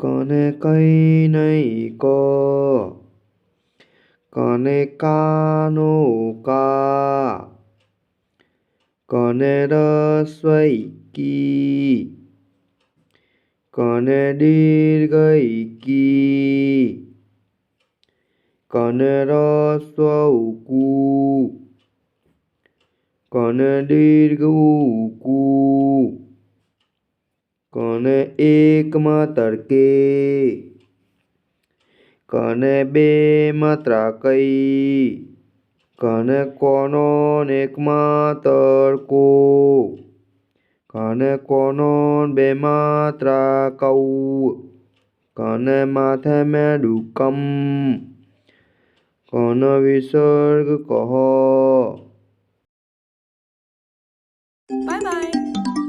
કને કઈ નહીં ક કને કાનો કા કને રસ્વઈ કી કને દીર્ઘઈ કી કને રસ્વ કુ કને દીર્ઘ કુ काने एक तड़के काने बे त्राकई काने कोनो एक को? कने कोनो बे मात्रा कौ कने माथे में डुकम कौन विसर्ग कहो? Bye bye